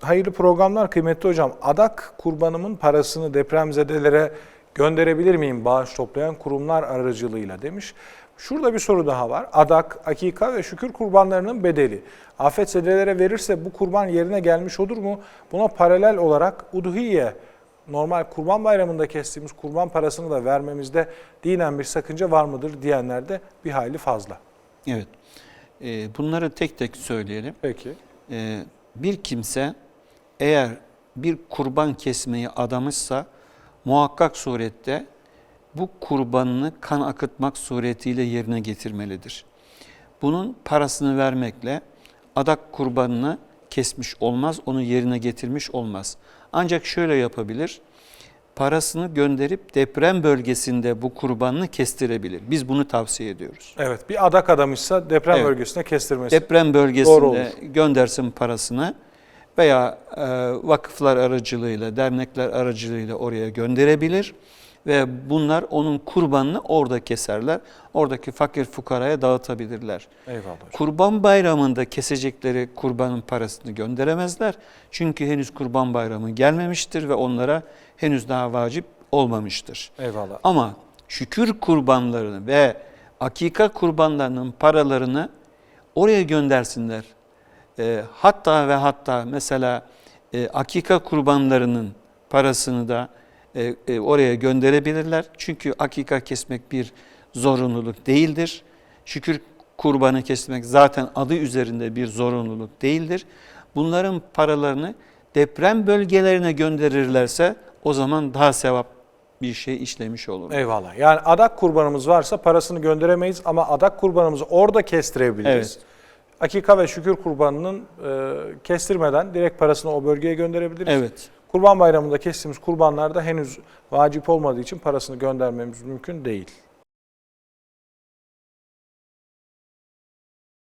Hayırlı programlar kıymetli hocam. Adak kurbanımın parasını depremzedelere gönderebilir miyim bağış toplayan kurumlar aracılığıyla demiş. Şurada bir soru daha var. Adak, akika ve şükür kurbanlarının bedeli. Afetzedelere verirse bu kurban yerine gelmiş olur mu? Buna paralel olarak udhiye, normal kurban bayramında kestiğimiz kurban parasını da vermemizde dinen bir sakınca var mıdır diyenler de bir hayli fazla. Evet. Ee, bunları tek tek söyleyelim. Peki. Ee, bir kimse eğer bir kurban kesmeyi adamışsa muhakkak surette bu kurbanını kan akıtmak suretiyle yerine getirmelidir. Bunun parasını vermekle adak kurbanını kesmiş olmaz, onu yerine getirmiş olmaz. Ancak şöyle yapabilir, parasını gönderip deprem bölgesinde bu kurbanını kestirebilir. Biz bunu tavsiye ediyoruz. Evet bir adak adamışsa deprem Evet. bölgesine kestirmesi. Deprem bölgesinde göndersin parasını veya e, vakıflar aracılığıyla, dernekler aracılığıyla oraya gönderebilir ve bunlar onun kurbanını orada keserler. Oradaki fakir fukaraya dağıtabilirler. Eyvallah hocam. Kurban bayramında kesecekleri kurbanın parasını gönderemezler. Çünkü henüz kurban bayramı gelmemiştir ve onlara henüz daha vacip olmamıştır. Eyvallah. Ama şükür kurbanlarını ve akika kurbanlarının paralarını oraya göndersinler. E, hatta ve hatta mesela e, akika kurbanlarının parasını da e, e, oraya gönderebilirler. Çünkü akika kesmek bir zorunluluk değildir. Şükür kurbanı kesmek zaten adı üzerinde bir zorunluluk değildir. Bunların paralarını deprem bölgelerine gönderirlerse o zaman daha sevap bir şey işlemiş olur. Eyvallah. Yani adak kurbanımız varsa parasını gönderemeyiz ama adak kurbanımızı orada kestirebiliriz. Evet. Akika ve şükür kurbanının e, kestirmeden direkt parasını o bölgeye gönderebiliriz. Evet. Kurban bayramında kestiğimiz kurbanlarda henüz vacip olmadığı için parasını göndermemiz mümkün değil.